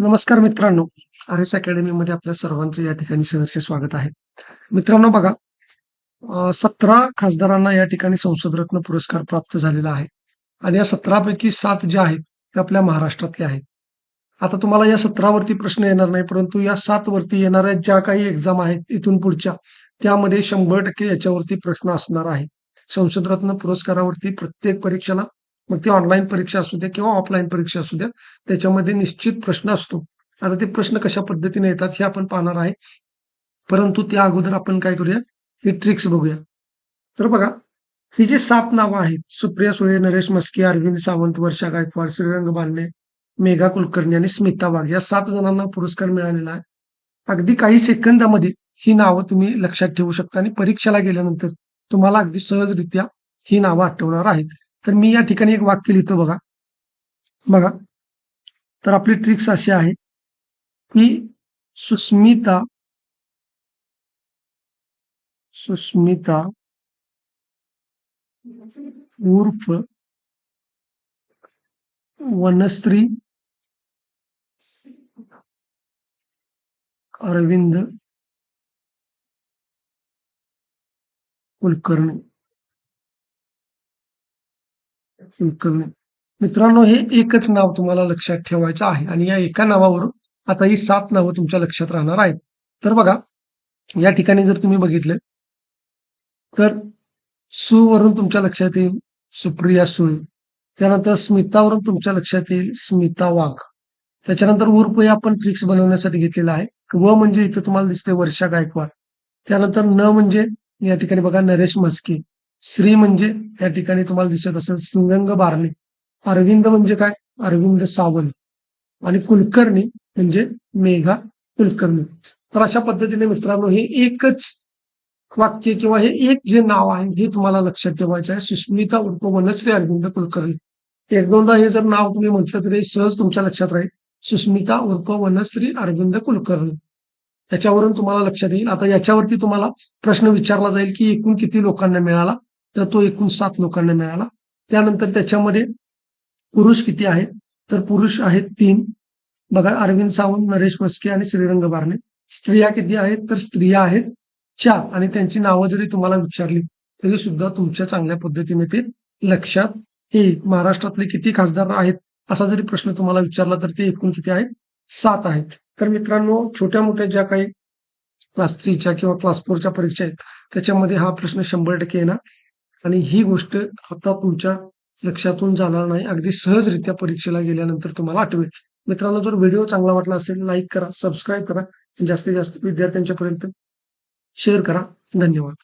नमस्कार मित्रांनो. R S अकॅडमीमध्ये आपल्या सर्वांचं या ठिकाणी सहर्ष स्वागत आहे. मित्रांनो बघा सतरा खासदारांना या ठिकाणी संसदरत्न पुरस्कार प्राप्त झालेला आहे. आणि या सतरापैकी सात ज्या आहेत त्या आपल्या महाराष्ट्रातल्या आहेत. आता तुम्हाला या सतरावरती प्रश्न येणार नाही परंतु या सात वरती येणाऱ्या ज्या काही एक्झाम आहेत इथून पुढच्या त्यामध्ये शंभर टक्के याच्यावरती प्रश्न असणार आहे. संसदरत्न पुरस्कारावरती प्रत्येक परीक्षेला मग ती ऑनलाईन परीक्षा असू द्या किंवा ऑफलाईन परीक्षा असू द्या त्याच्यामध्ये निश्चित प्रश्न असतो. आता ते प्रश्न कशा पद्धतीने येतात हे आपण पाहणार आहे. परंतु त्या अगोदर आपण काय करूया? ही ट्रिक्स बघूया. तर बघा ही जी सात नावं आहेत सुप्रिया सुळे नरेश मस्के अरविंद सावंत वर्षा गायकवाड श्रीरंग बालने मेघा कुलकर्णी आणि स्मिता वाघ या सात जणांना पुरस्कार मिळालेला आहे. अगदी काही सेकंदामध्ये ही नावं तुम्ही लक्षात ठेवू शकता आणि परीक्षेला गेल्यानंतर तुम्हाला अगदी सहजरित्या ही नावं आठवणार आहेत. तर मी या ठिकाणी एक वाक्य लिहितो बघा. बघा. तर आपली ट्रिक्स अशी आहे की सुस्मिता सुस्मिता उर्फ वनश्री अरविंद कुलकर्णी. कमी मित्रांनो हे एकच नाव तुम्हाला लक्षात ठेवायचं आहे आणि या एका नावावरून आता ही सात नावं तुमच्या लक्षात राहणार आहेत. तर बघा या ठिकाणी जर तुम्ही बघितलं तर सुवरून तुमच्या लक्षात येईल सुप्रिया सुळे. त्यानंतर स्मितावरून तुमच्या लक्षात येईल स्मिता वाघ. त्याच्यानंतर उर्फ हे आपण ट्रिक्स बनवण्यासाठी घेतलेला आहे. व म्हणजे इथं तुम्हाला दिसते वर्षा गायकवाड. त्यानंतर न म्हणजे या ठिकाणी बघा नरेश मस्के श्री म्हणजे या ठिकाणी तुम्हाला दिसत असेल सिंगंग बारणे. अरविंद म्हणजे काय? अरविंद सावंत. आणि कुलकर्णी म्हणजे मेघा कुलकर्णी. तर अशा पद्धतीने मित्रांनो हे एकच वाक्य किंवा हे एक जे नाव आहे हे तुम्हाला लक्षात ठेवायचं आहे. सुस्मिता उर्फ वनश्री अरविंद कुलकर्णी. एक दोनदा हे जर नाव तुम्ही म्हटलं तरी सहज तुमच्या लक्षात राहील. सुस्मिता उर्फ वनश्री अरविंद कुलकर्णी. याच्यावरून तुम्हाला लक्षात येईल. आता याच्यावरती तुम्हाला प्रश्न विचारला जाईल की एकूण किती लोकांना मिळाला? तर तो एकूण सात लोकांना मिळाला. त्यानंतर त्याच्यामध्ये पुरुष किती आहेत? तर पुरुष आहेत तीन. बघा अरविंद सावंत नरेश मस्के आणि श्रीरंग बारणे. स्त्रिया किती आहेत? तर स्त्रिया आहेत चार. आणि त्यांची नावं जरी तुम्हाला विचारली तरी सुद्धा तुमच्या चांगल्या पद्धतीने ते लक्षात येईल. महाराष्ट्रातले किती खासदार आहेत? असा जरी प्रश्न तुम्हाला विचारला तर ते एकूण किती आहेत? सात आहेत. तर मित्रांनो छोट्या मोठ्या ज्या काही क्लास थ्रीच्या किंवा क्लास फोरच्या परीक्षा आहेत त्याच्यामध्ये हा प्रश्न शंभर टक्के येणार. आणि ही गोष्ट आता तुमच्या लक्षातून जाणार नाही. अगदी सहजरित्या परीक्षेला गेल्यानंतर तुम्हाला आठवेल. मित्रांनो जर व्हिडिओ चांगला वाटला असेल लाईक करा सबस्क्राईब करा. जास्तीत जास्त विद्यार्थ्यांच्यापर्यंत शेअर करा. धन्यवाद.